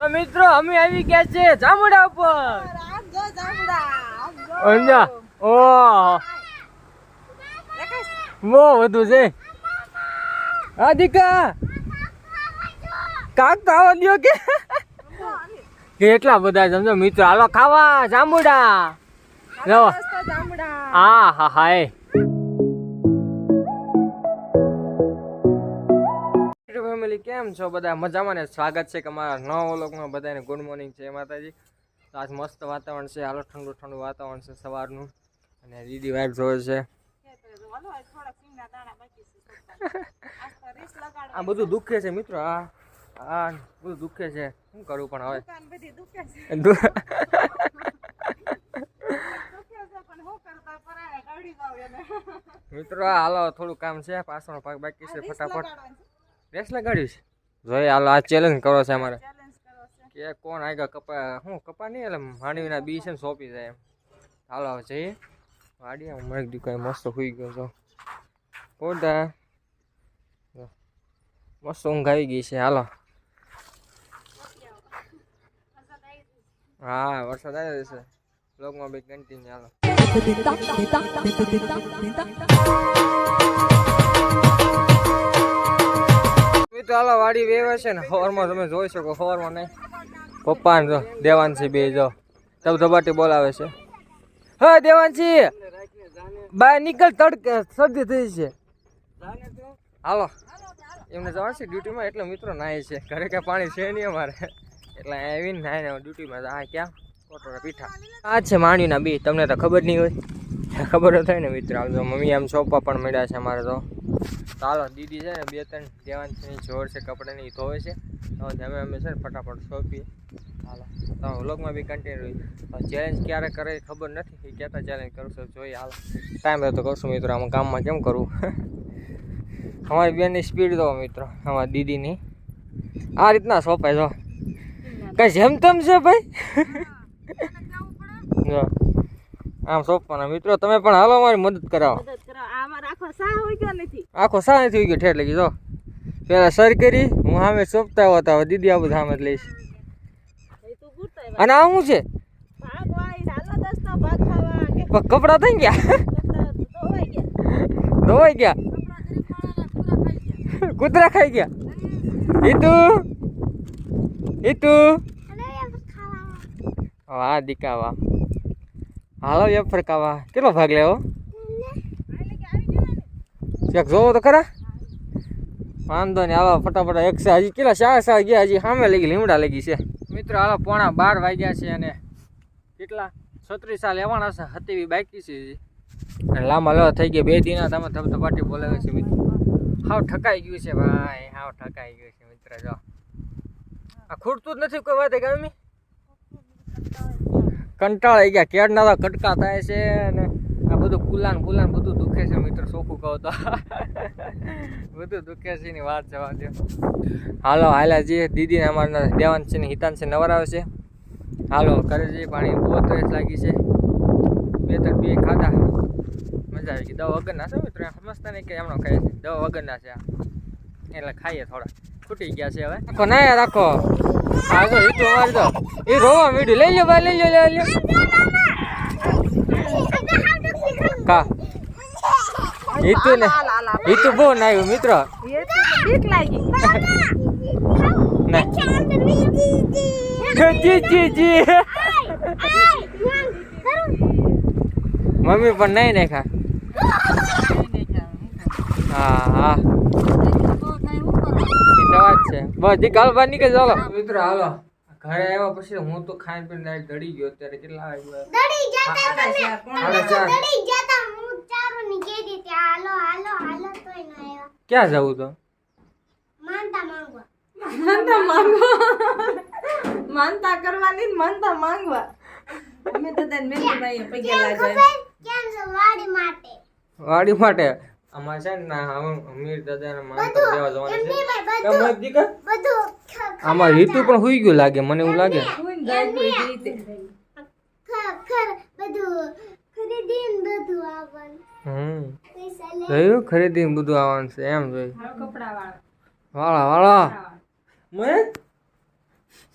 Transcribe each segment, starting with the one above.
તો મિત્રો અમે આવી ગયા છે જામુડા ઉપર. અંજા ઓ. વધુ છે. આદિકા કાક તો આવા કે. કેટલા બધા સમજો મિત્રો હાલો ખાવા જામુડા. હા હા હા ફેમિલી કેમ છો બધા? મજામાં ને? સ્વાગત છે કે અમારા નવા વ્લોગમાં બધાને. ગુડ મોર્નિંગ છે માતાજી. તો આજ મસ્ત વાતાવરણ છે. હાલો ઠંડુ ઠંડુ વાતાવરણ છે સવારનું. અને દીદી વાઇફ જોવે છે. આ બધું દુખે છે મિત્રો. આ આ બધું દુખે છે. શું કરવું પણ હવે? મિત્રો હાલો થોડું કામ છે. પાછળનો ભાગ બાકી છે ફટાફટ. લગાડવાની છે રેસ લગાડ્યું છે? જોઈએ હાલ આ ચેલેન્જ કરો છે અમારે. ચેલેન્જ કરો છે. કે કોણ આગળ કપા હું કપા નહીં એટલે માંડવીના બી છે ને સોંપી જાય એમ. હાલો હવે જઈએ. વાડી હું મળી દીકરો મસ્ત સુઈ ગયો છો. પોતા મસ્ત ઊંઘ આવી ગઈ છે હાલો. હા વરસાદ આવી જશે બ્લોગમાં બી કન્ટિન્યુ હાલો. મિત્રો હાલો વાડી વેવે છે ને. સવારમાં તમે જોઈ શકો સવારમાં નહીં. પપ્પા જો દેવાનસી બે જો. ધબધબાટી બોલાવે છે. હા દેવાનસી બહાર નીકળ, તડકે, શરદી થઈ છે. હાલો. એમને જવાનું છે ડ્યુટીમાં, એટલે મિત્રો નાય છે. ઘરે કાંઈ પાણી છે નહીં અમારે. એટલે આવીને નાય ડ્યુટીમાં આ ક્યાં? કોટોરા પીઠા. આ છે માંડવીના બી. તમને તો ખબર નહીં હોય. ખબર થાય ને મિત્ર. આવજો મમ્મી આમ સોપા પણ મળ્યા છે અમારે તો. ચાલો દીદી છે ને બે ત્રણ દેવાનની જોર છે કપડાની ધોવે છે. તો અમે અમે છે ને ફટાફટ સોંપીએ. હાલો તો વ્લોગમાં બી કન્ટિન્યુ ચેલેન્જ ક્યારે કરે ખબર નથી. એ કહેતા ચેલેન્જ કરું છું જોઈએ હાલો. ટાઈમ રહે તો કરશું મિત્રો આમાં કામમાં કેમ કરવું અમારી બેનની સ્પીડ દો મિત્રો અમારી દીદીની. આ રીતના સોંપાય જો. કઈ જેમ તેમ છે ભાઈ? જો. આમ સોંપવાના. મિત્રો તમે પણ હાલો અમારી મદદ કરાવો મદદ કરો આ અમારો આખો સા નથી. સામે થઈ ગયો ઠેઠ લગી જો. પેલા સર કરી હું સામે સોંપતા હોતા હવે દીદી આ બધા સામે લઈશ. એ તું ગુડતા અને આ શું છે? કપડાં થઈ ગયા? ધોવાઈ ગયા. કૂતરા ખાઈ ગયા? હિતુ હિતુ વાહ દીકા વાહ હાલો વેફર કાવા કેટલો ભાગ લેવો? ચેક જોવો તો ખરા? વાંધો નહીં આવા ફટાફટ એક છે. હજી કેટલા? શાક શાક ગયા હજી સામે લઈ ગઈ, લીમડા લઈ ગઈ છે. મિત્રો આવા પોણા બાર વાગ્યા છે અને કેટલા? છત્રીસ સાલ લેવાના છે હતી બાકી છે અને લાંબા લો થઈ ગયા, બે દિના તમે ધબધબાટી બોલાવે છે મિત્રો. હાવ ઠકાઈ ગયું છે ભાઈ, હાવ ઠકાઈ ગયું છે મિત્ર, જો. આ ખૂટતું જ નથી કોઈ વાત ગમી કંટાળાઈ ગયા કેળના કટકા થાય છે અને બધું કુલાન કુલાન બધું દુખે છે મિત્ર, ચોખ્ખું કહો તો. બધું દુખે છે એની વાત જવા દો હાલો હાલા જે દીદીને અમારા દેવાન છે ને હિતાન છે નવરાવે છે. હાલો, ઘરે જઈએ. પાણી બહુ ત્રેસ લાગી છે. બે ત્રણ બે ખાધા. મજા આવી ગઈ. દવા વગરના છે મિત્રો? સમજતા નહીં કે એમનો ખાય છે? દવા વગરના છે એટલે ખાઈએ થોડા. ખૂટી ગયા છે હવે. રાખો, ના રાખો. આગળ તો એ તો અમારી તો. એ રોવા મીઠું લઈ લો ભાઈ, લઈ લો લઈ લો કા? હિતુ ને હિતુ બહુ નાયું મિત્રો? એ તો બીક લાગી. ના. જી જી જી. મમ્મી પણ નહીં નાખા હા હા. વાત છે. બસ જી કાલ બહાર નીકળ ચાલો મિત્રો હાલો. ઘરે આવ્યા પછી હું તો ખાઈ પીને direct દડી ગયો ત્યારે કેટલા વાગ્યા દડી જતા તમે? દડી જતા હું ચારો ની કીધી કે હાલો હાલો હાલો તોય ન આવ્યા. ક્યાં જવું તો? માનતા માંગવા. માનતા માંગવા? માનતા કરવાની માનતા માંગવા? અમે તો તને મેં ભાઈ પગે લાગે કેમ છે? વાડી માટે. વાડી માટે? અમારે છે ને અમીર દાદાને માનતા દેવા જવાનું છે. તમે દીકરા બધું આમાં રીતુ પણ હુઈ ગયું લાગે મને એવું લાગે. જોયું ખરીદી બધું આવવાનું. છે એમ જોયું. વાળા વાળા. મને?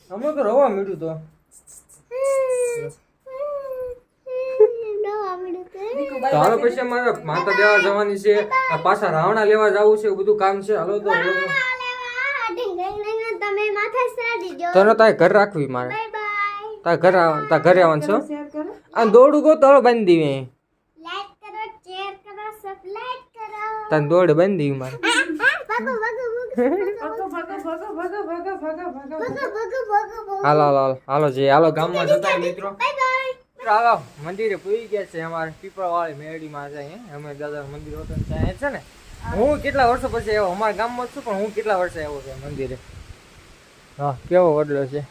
તો રવા મીઠું તો. તો હાલો પછી મારે માતા દેવા જવાની છે પાછા રાવણા લેવા જવું છે બધું કામ છે હાલો તો તને તારે ઘર રાખવી મારે તારે ઘર તારે ઘરે આવવાનું છે આ દોડું ગો તો બાંધી દીવે તને દોડ બાંધી મારે હાલો હાલો હાલો જે હાલો ગામમાં જતા મિત્રો હાલો મંદિરે પૂરી ગયા છે અમારે પીપળાવાળી મેળીમાં છે અમે દાદા મંદિર હોતું ને ત્યાં છે ને. હું. કેટલા વર્ષો પછી આવ્યો? અમારા ગામમાં છું પણ હું કેટલા વર્ષે આવ્યો છે મંદિરે? હા કેવો વડલો છે?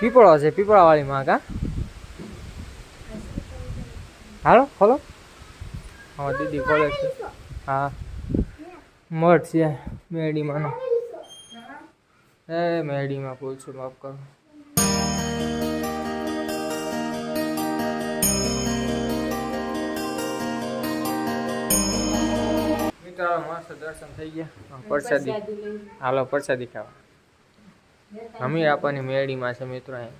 પીપળો છે પીપળાવાળીમાં કા હાલો ખોલો. હા દીદી ખોલે છે. હા. મઠ છે મેરડીમાંનો એ મેળીમાં પૂછું માફ કરો. મિત્રો મસ્ત દર્શન થઈ ગયા. પ્રસાદી. હાલો પ્રસાદી ખાવા. અમીર આપવાની મેળીમાં છે મિત્રો અહીં.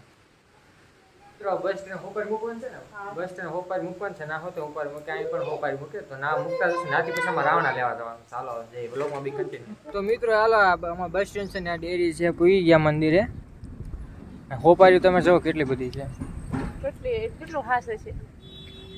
મિત્રો બસ સ્ટેન્ડ હોપાર મૂકવાનું છે ને? બસ સ્ટેન્ડ હોપાર મૂકવાનું છે ના હોતે હોપાર મૂકે અહીં પણ હોપાર મૂકે. તો ના મૂકતા જશે નાથી પછી રાવણા લેવા જવાનું ચાલો જય બ્લોગમાં બી કન્ટિન્યુ તો મિત્રો હાલો અમારા બસ સ્ટેન્ડ છે ને આ ડેરી છે પૂરી ગયા મંદિરે. હોપારી તમે જો કેટલી બધી છે. કેટલી કેટલું હાસે છે?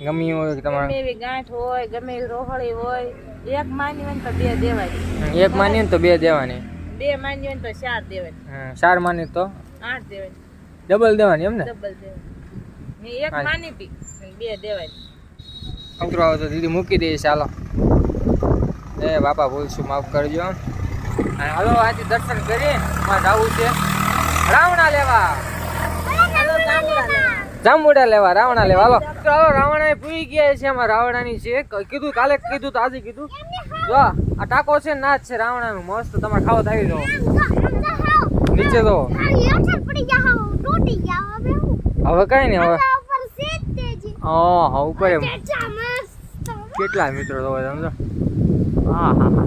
ગમી હોય કે ગમે તમારે ગાંઠ હોય ગમે એવી રોહળી હોય એક માની હોય તો બે દેવાની એક માની તો બે દેવાની. બે માની હોય તો ચાર દેવાની ચાર માની તો? આઠ દેવાની ડબલ દેવાની એમ ને? ડબલ દેવાની એક માની પી બે દેવાય. મિત્રો આવો તો દીદી મૂકી દઈએ ચાલો એ બાપા ભૂલશું માફ કરજો. હાલો આજે દર્શન કરી માં જવું છે. રાવણા લેવા. જાંબુડા લેવા, રાવણા લેવા. હાલો. ચાલો પૂરી ગયા છે આમાં રાવણાની છે. કીધું કાલે કીધું આજે કીધું. જો, આ ટાકો છે ના છે રાવણાનું. મસ્ત, તમારે ખાવો આવી જાઓ નીચે તો. હવે કઈ નહીં, હવે. હા હા, ઉપર કેટલા મિત્રો તો સમજો? હા હા હા.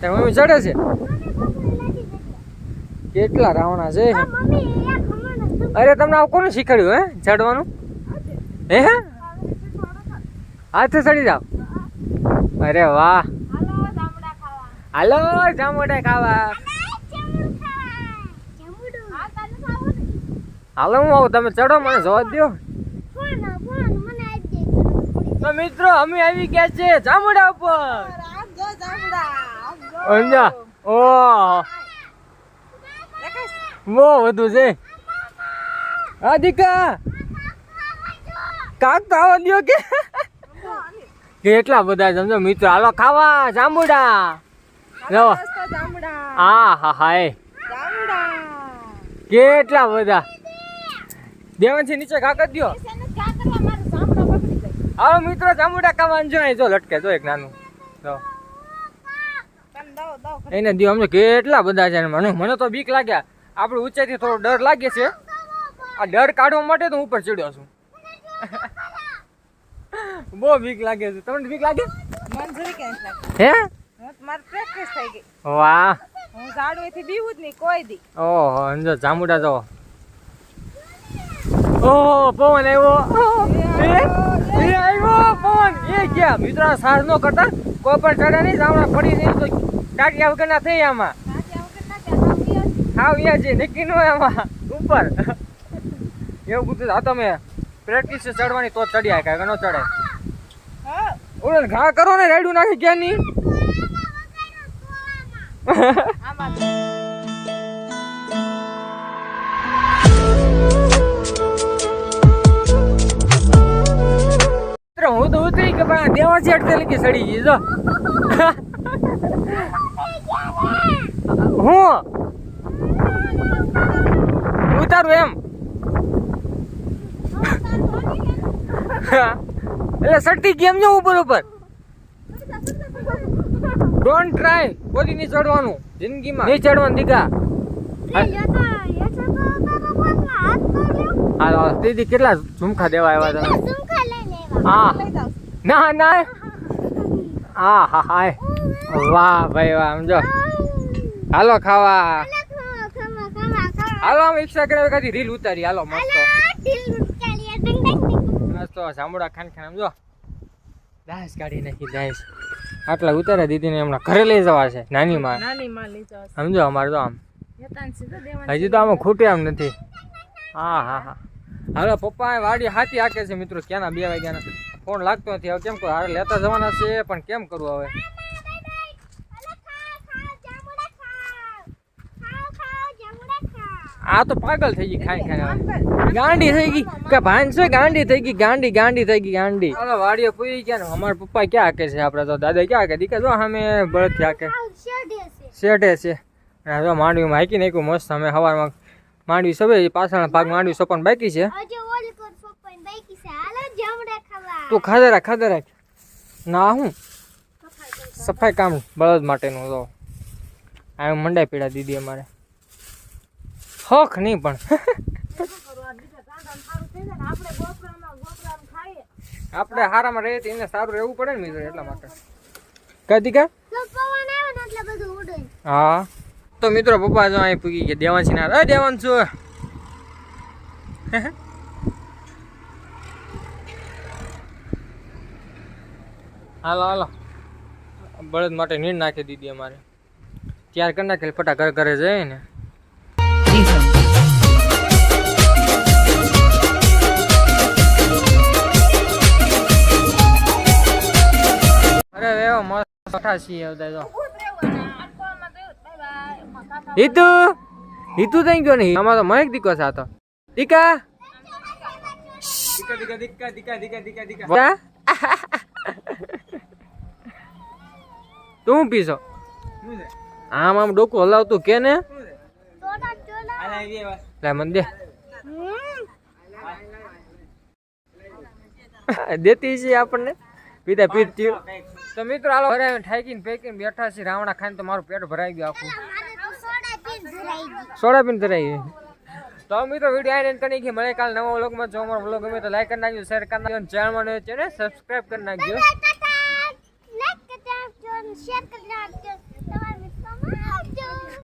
તારી મમ્મી છે? કેટલા રાવણા છે? અરે તમને આવું કોને શીખવાડ્યું હે? ચડવાનું? હે હે? હાથે ચડી જાવ અરે વાહ. હાલો ગામડા ખાવા. હાલો જામુડા ખાવા હાલો હું આવું? તમે ચડો મને જવા દો તો મિત્રો અમે આવી ગયા છે જામુડા ઉપર. અંજા. ઓ બહુ વધુ છે. હા દીકા. કાક તો દો દ્યો કે. કેટલા બધા સમજો મિત્રો હાલો ખાવા જાંબુડા. જો હા હા હા હાય કેટલા બધા? દેવાનથી નીચે કાકર જાય. હાલો મિત્રો જાંબુડા ખાવાનું જો જો લટકે જો એક નાનું. જો. એને દિયો સમજો કેટલા બધા છે મને મને તો બીક લાગ્યા. આપણે ઊંચાઈથી થોડો ડર લાગે છે. આ ડર કાઢવા માટે તો હું ઉપર ચડ્યો છું. બહુ બીક લાગે છે. તમને બીક લાગે? મંજૂરી કેમ લાગે હે? મારી પ્રેક્ટિસ થઈ ગઈ. વાહ. હું ઝાડવેથી બીવું જ નહીં કોઈ દી. ઓહો અંજો જામુડા જો. ઓહો પવન આવ્યો. એ એ આવ્યો પવન. એ ગયા. મિત્રો સાર નો કરતા કોઈ પણ ચડે નહીં જામડા પડી નહીં તો ટાટિયા વગરના થઈ આમાં. હાવ યા છે. નક્કી નો આમાં. ઉપર. એવું બધું આ તમે પ્રેક્ટિસ ચડવાની તો ચડ્યા કાંઈ ન ચડે. હા. ઓલે ઘા કરો ને રાયડું નાખી ગયા ની હું તો ઉતરી કે પણ દેવા છે અડધે કે સડી ગઈ જો. હું? ઉતારું એમ. એટલે સડતી કેમ જો ઉપર ઉપર? ડોન્ટ ટ્રાય કોઈ નહીં ચડવાનું. જિંદગીમાં. નહીં ચડવાનું દીકા હાલો હાલો. દીદી કેટલા ઝુમખા દેવા આવ્યા હતા હા. ના ના. હા હા હાય વાહ ભાઈ વાહ સમજો. હાલો ખાવા. હાલો આમ કરે એકાદી રીલ ઉતારી. હાલો મસ્ત. મસ્ત જાંબુડા ખાન ખાન જો. દાસ કાઢી નાખી દાસ. આટલા ઉતારે દીદીને હમણાં ઘરે લઈ જવા છે નાની માં નાની માં લઈ જવા સમજો અમારે તો આમ. હજી તો આમાં ખૂટે આમ નથી. હા હા હા. હાલો પપ્પા વાડી હાથી હાકે છે મિત્રો. ક્યાંના? બે વાગ્યાના. ફોન લાગતો નથી. હવે કેમ કરું? હારે લેતા જવાના છે પણ કેમ કરવું હવે? આ તો પાગલ થઈ ગઈ ખાઈ ખાઈ. ગાંડી થઈ ગઈ. કે ભાનસો ગાંડી થઈ ગઈ ગાંડી ગાંડી થઈ ગઈ ગાંડી. અરે વાડીએ પૂરી ગયા ને અમારા પપ્પા ક્યાં કે છે આપણે તો? દાદા ક્યાં કે દીકરા જો અમે બળદ ક્યાં કે શેઠે છે. અને જો માંડવીમાં હાકી નાખ્યું મસ્ત અમે સવારમાં માંડવી સবে પાછળના ભાગ માંડવી સોપન બાકી છે. હજુ ઓલી કોર સોપાઈ બાકી છે? હાલો જામુડા ખાવા. તું ખાધે રાખ ખાધે રાખ ના હું સફાઈ કામ બળદ માટેનું તો. આ મંડાઈ પીડા દીદી અમારે. હક નહીં પણ. આપણે હારામાં રહીએ એને સારું રહેવું પડે ને મિત્રો એટલા માટે. કદી કા હા. તો મિત્રો પપ્પા જો અહીં પૂગી ગયા. દેવાંશી ના અરે હાલો હાલો. બળદ માટે નીર નાખી દીધી અમારે. ત્યાર કરી નાખેલી ફટા ઘરે ઘરે જઈએ અરે એવો મસ્ત અઠાસી આવતા તો હિતુ હિતુ થઈ ગયો નહીં આમાં તો મહેક દીકો સાતો દીકા તું પીશો આમ આમ ડોકું હલાવતું કે ને મંદિર દેતી છે આપણને પીતા પીત તો મિત્રો, હાલો ઘરે ઠાકીને પેકીને બેઠા છે રાવણા ખાઈને તો મારું પેટ ભરાઈ ગયું આખું. સોડા પીને ધરાઈ ગયું. તો મિત્રો વીડિયો આઈને કરી કે મળે કાલ નવા વ્લોગમાં. જો અમારો વ્લોગ ગમે તો લાઈક કરી નાખજો શેર કરી નાખજો ચેનલમાં નવી છે ને સબસ્ક્રાઇબ કરી નાખજો. ટાટા કરી નાખજો. શેર